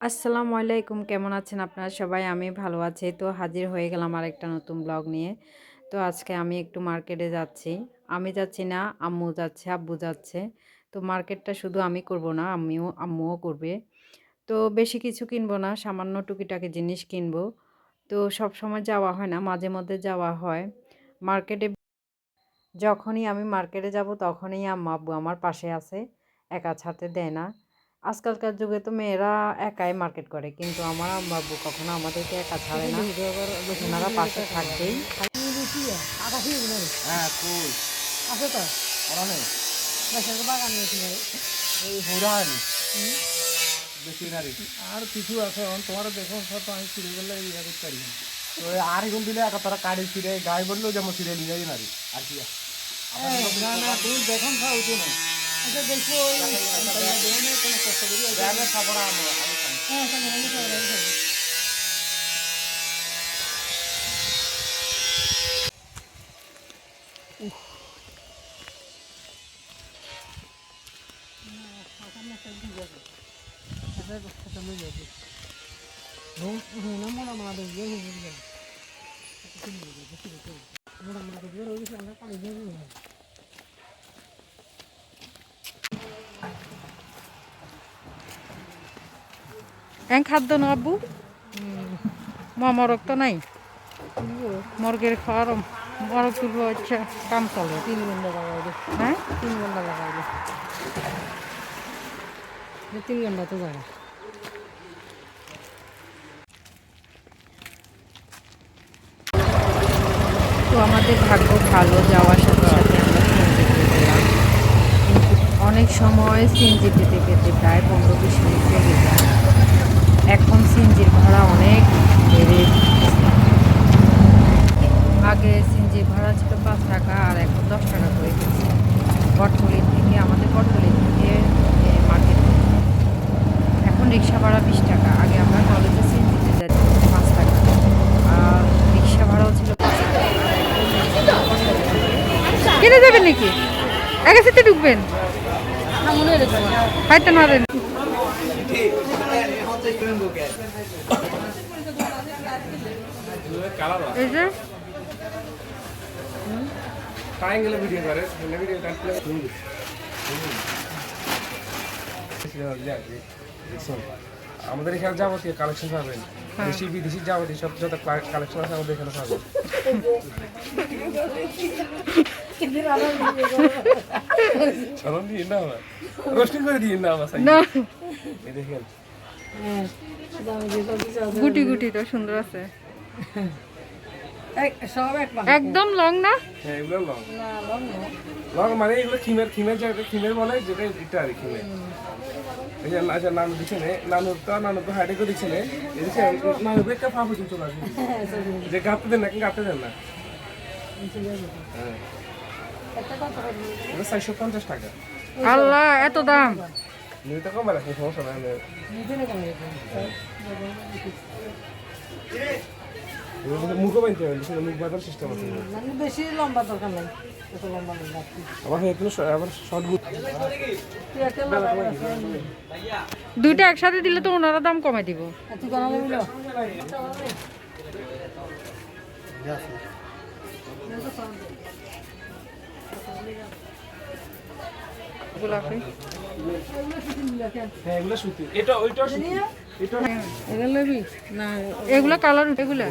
আসসালামু আলাইকুম। কেমন আছেন আপনারা সবাই? আমি ভালো আছি। তো হাজির হয়ে গেলাম আর একটা নতুন ব্লগ নিয়ে। তো আজকে আমি একটু মার্কেটে যাচ্ছি। আমি যাচ্ছি না, আম্মু যাচ্ছে, আব্বু যাচ্ছে। তো মার্কেটটা শুধু আমি করব না, আমিও, আম্মুও করবে। তো বেশি কিছু কিনবো না, সামান্য টুকিটাকি জিনিস কিনবো। তো সব সময় যাওয়া হয় না, মাঝে মধ্যে যাওয়া হয়। মার্কেটে যখনই আমি মার্কেটে যাব, তখনই আম্মু, আব্বু আমার পাশে আছে, একা ছাড়তে দেয় না। আজকালকার যুগে তো মেয়েরা একাই মার্কেট করে কিন্তু আমার আব্বু কখনো আমাদেরকে একা ছাড়ে না। ওনারা পাশে থাকবেই। হ্যাঁ আছে তো? ওরা নেই। বেসের বাগান নিয়েছি এই হুরানি বেশি না আর কিছু আছে এখন তোমার দেখো সব আমি ফিরে গেলে ইয়া করতে পারি তো আর এগুন দিলে একা তারা কাড়ি ফিরে গায়ে বললেও যেমন ফিরে নিয়ে যাই না রে। আর কি দেখুন খাও তো না আচ্ছা দেখো ওই কোনো কষ্ট করি ব্যাগে খাবড়া আমরা হ্যাঁ এখানে আমি খাব আমি খাব মোড়া মোড়া দেখবে মোড়া মোড়া দেখবে রয়েছে আমরা পানি দিয়ে হ্যাঁ খাদ্য না আব্বু? মরক তো নাই? মর্গের খাওয়ার মরক তুলবো আচ্ছা কাম চলে। তিন ঘণ্টা লাগাই দে। হ্যাঁ? তিন ঘণ্টা লাগাই দে। তিন ঘণ্টা তো যাবে। তো আমাদের ভাগ্য ভালো যাওয়ার সাথে সাথে আমরা সিএনজি গেলাম। অনেক সময় সিএনজি পেতে পেতে প্রায় পনেরো বিশ মিনিট লেগে যায় এখন সিএনজির ভাড়া অনেক বেড়ে আগে সিএনজির ভাড়া ছিল পাঁচ টাকা আর এখন দশ টাকা করে গেছে। বটতলি থেকে আমাদের বটতলি থেকে মার্কেট এখন রিক্সা ভাড়া বিশ টাকা। আগে আমরা কলেজে সিএনজিতে যেতাম পাঁচ টাকা। আর রিক্সা ভাড়াও ছিল কেটে যাবেন নাকি? একা সাথে ঢুকবেন? হাইতে মারেন এই যে? ট্রায়াঙ্গেলে ভিডিও করে ভিডিও কাটলে আমাদের এখানে যাবতীয় কালেকশন পাবেন। দেশি বিদেশি যাবতীয় সব যত কালেকশন আছে আমাদের এখানে পাবেন। চলন দিয়ে না আমার। রোস্টিং করে দিয়ে না আমার না। দেখেন। গুটি গুটি তো সুন্দর আছে। একদম লং না? হ্যাঁ এগুলো লং। না লং মানে এগুলো খিমের খিমের জায়গা খিমের বলে যেটা এটা আর কি খিমের। এই যে আচ্ছা নানু দিচ্ছে নানু তো নানু তো হাইডে করে দিচ্ছে এই দিচ্ছে নানু। একটা ফাঁপ হচ্ছে চলে আসবে যে গাঁতে দেন না কি গাঁতে দেন না? হ্যাঁ। চারশো পঞ্চাশ টাকা। আল্লাহ এত দাম। নিতে কমে রাখেন সমস্যা নাই মুখও বানতে হবে মুখ বাঁধার সিস্টেম আছে মানে বেশি লম্বা দরকার নাই এত লম্বা আবার আবার শর্ট। দুইটা একসাথে দিলে তো ওনারা দাম কমে দিব। তুই গোলাপি হ্যাঁ এগুলো সুতি। এটা ওইটাও সুতি। এটা এটা লবি না এগুলা কালার এগুলা।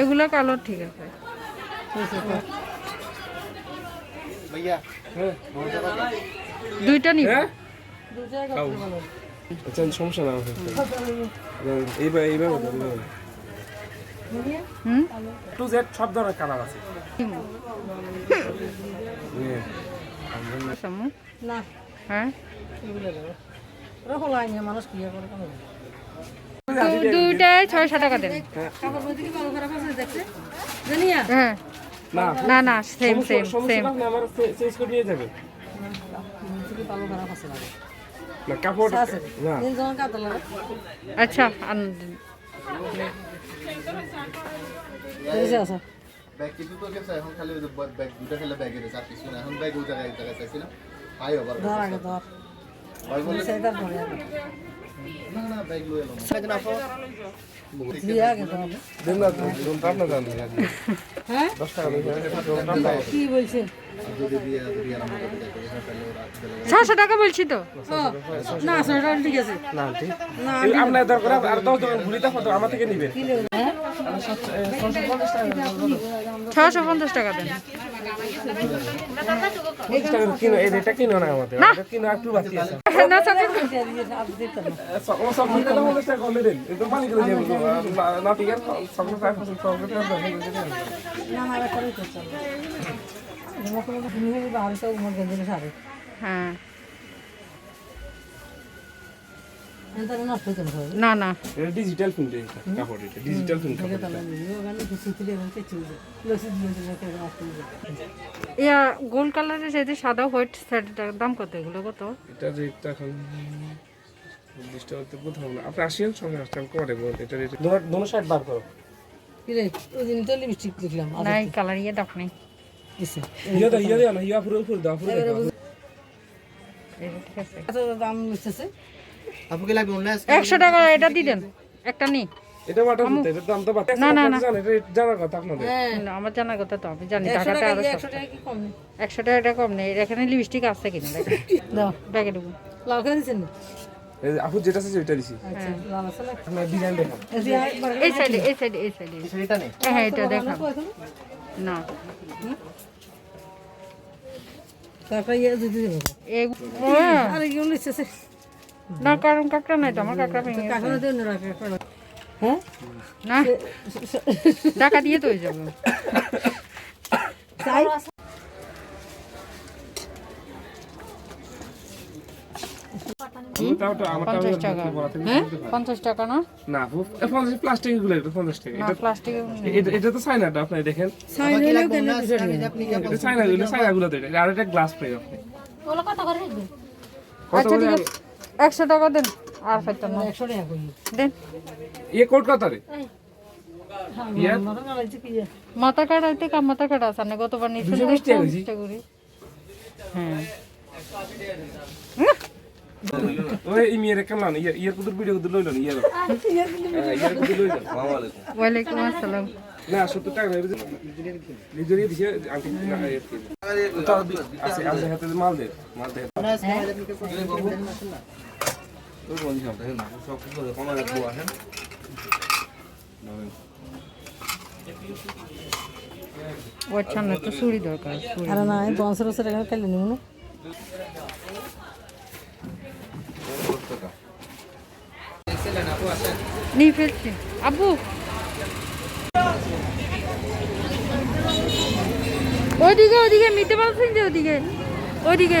এগুলা কালার ঠিক আছে। হ্যাঁ দুইটা নিব। হ্যাঁ? আচ্ছা সমস্যা না এইবার টু জেড সব ধরনের কালার আছে। না। হ্যাঁ? মানুষ করে দুইটায় ছয়শো টাকা দেন। হ্যাঁ। না। না না সেম সেম আচ্ছা ব্যাগ কিন্তু তো গেছে এখন খালি ওই যে ব্যাগ দুটো খেলে ব্যাগে রয়েছে আর কিছু না এখন ব্যাগ ওই জায়গায় এক জায়গায় চাইছিলাম পাই আবার ধর আগে ধর ছশো টাকা বলছি তো? না ঠিক আছে। আপনার দরকার আর দশ দোকান ঘুরি তখন তো আমার থেকে নিবেন ছশো পঞ্চাশ টাকা দেন। কিনো এই রেটটা কিনো না আমাদের। আমাদের কিনো একটু বাকি আছে। না সব মিলে তো? পঞ্চাশ টাকা করলে দেন একদম পানি করে যাব না সকলে সকলে এটা হ্যাঁ। না না। এটা ডিজিটাল প্রিন্ট এটা কাপড় এটা ডিজিটাল প্রিন্ট কাপড় ইয়া গোল্ড কালারের সাথে সাদা হোয়াইট শাড়িটার দাম কত এগুলো? কত? এটা রেটটা এখন নির্দিষ্ট করতে কোথাও না। আপনি আসেন সঙ্গে আসতে আমি করে বল এটা রেট দোনো সাইড বার করো। কি রে ওই দিন তো লিপস্টিক দেখলাম নাই কালার ইয়ে দাম নেই দিছে। ইয়া দাও ইয়া দাও না ইয়া পুরো পুরো দাও পুরো দাও। ঠিক আছে। এত দাম নিচ্ছে আপু কি লাগবে অনলাইন একশো টাকা এটা দিয়ে দেন একটা নি। এটা বাটা ফুটে এটা দাম তো বাটা না, না, না। জানেন এটা জানার কথা আপনাদের। হ্যাঁ। না, আমার জানার কথা তো আমি জানি টাকাটা টাকা আরও দিয়ে একশো টাকা কি কম নেই? একশো টাকা কম নেই এখানে লিপস্টিক আছে কিনা? দাও। ব্যাগে ঢুকুন। লাল করে দিচ্ছেন না এই আপু যেটা আছে ওইটা দিছি। আচ্ছা লাল আছে না? ডিজাইন দেখান এই সাইডে এই সাইডে এই সাইডে এটা নেই। হ্যাঁ এটা দেখান না। তারপরে ইয়ে দিতে দেবো। এই হ্যাঁ, আরে কি নিচ্ছে না কারণ কাঁকড়া নাই তো আমার কাঁকড়া ভেঙে হ্যাঁ? না টাকা দিয়ে তো হয়ে যাবে। পঞ্চাশ টাকা। হ্যাঁ? না? না প্লাস্টিকগুলো পঞ্চাশ টাকা। না এটা প্লাস্টিকের এটা এটা তো চাইনাটা আপনি দেখেন। চাইনা গুলো চাইনা গুলো আর এটা গ্লাস প্লেট আপনি। আচ্ছা ঠিক আছে। একশো টাকা দেন আর পাইতাম না একশো টাকা দেন। ইয়ে কোট কত রে ইয়া? মরণ আলাইছে কি মাথা মাথা কাটা আছে? না গতবার নিচে টাকা করি হ্যাঁ। ওই ইমিয়ারে কেমন ইয়া ইয়ার কুদুর ভিডিও কুদুর লইলো না? ইয়ার ইয়ার কুদুর লইলো। আসসালামু আলাইকুম। ওয়ালাইকুম আসসালাম। না সত্তর টাকা নেবে নিজেরই দিছে আন্টি না ইয়ে আছে আছে হাতে মাল দে মাল দে। চুড়ি দরকার। আরে না খেলে না ওইদিকে ওইদিকে নিতে পারছেন যে ওদিকে ওইদিকে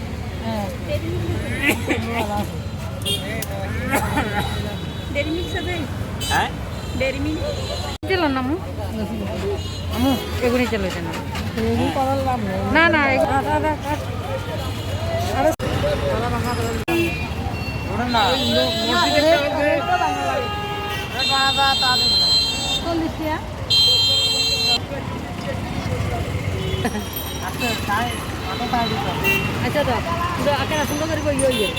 কেনে দিলাম না আমু যান করার লাভ নেই না না আচ্ছা সুন্দর করে বই ইয়ে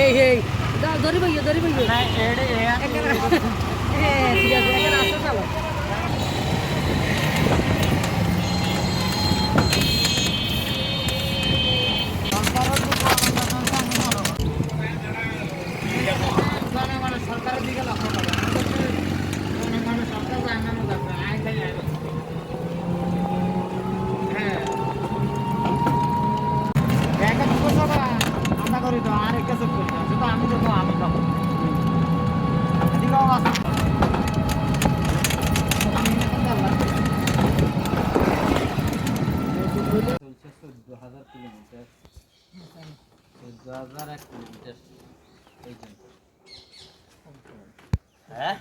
এই এই দাও ধরিব ইয়ে ধরিব ইয়ে হ্যাঁ ঠিক আছে এখানে আসতে চালো আমি দেবো আমি খাব চোদ্দ হাজার কিলোমিটার। এক কিলোমিটার। এই জন্য হ্যাঁ?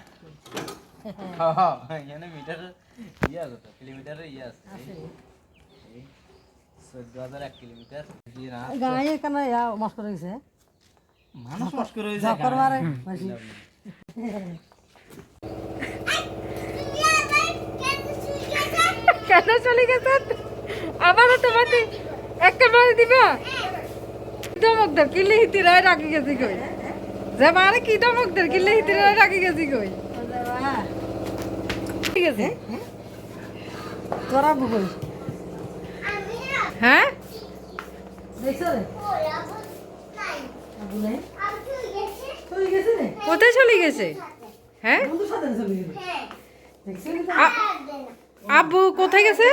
হ্যাঁ? এখানে মিটার ইয়ে আছে তো কিলোমিটারের ইয়ে এক কিলোমিটার। গাড়ি এখানে মাস করে গেছে মানুষ কষ্ট করে বেশি কেন চলে গেছেন আবারও তোমাকে একটা মারি দিবা? দমকদার কিলে হিতিরায় রাখি গেছি কই? যে মারে কি দমকদার কিলে হিতিরায় রাখি গেছি কই? ঠিক আছে। তোরা বুকই হ্যাঁ? দেখছ রে আবু নাই চলে গেছে রে কোথায় চলে গেছে? হ্যাঁ? বন্ধুর সাথে চলে গেছে। দেখছ রে আ- আব্বু কোথায় গেছে?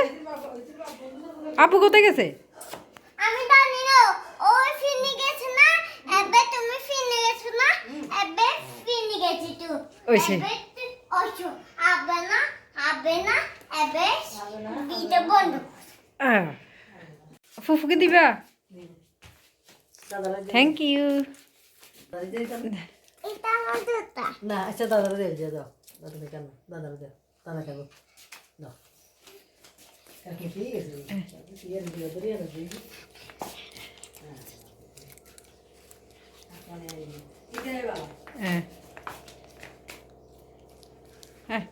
আব্বু কোথায় গেছে? আমি জানি না ওই ফিনি গেছে না এবে তুমি ফিনি গেছো না এবে ফিনি গেছি। আবে না আবে না এবে দিতে বন্ধ। ফুফুকে দিবা? থ্যাংক ইউ না আচ্ছা দাদারা দিয়ে দিয়ে দাও দাদারা কেন দাদারা দাও দাদা খাব দাও কাকি ঠিক আছে ইয়ে দিয়ে দিয়ে দিয়ে হ্যাঁ হ্যাঁ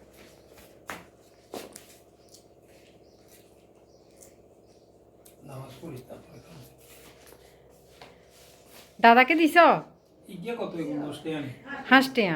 নামাজ পড়ি তারপরে দাদাকে দিছ? দশটা হাঁসটিয়া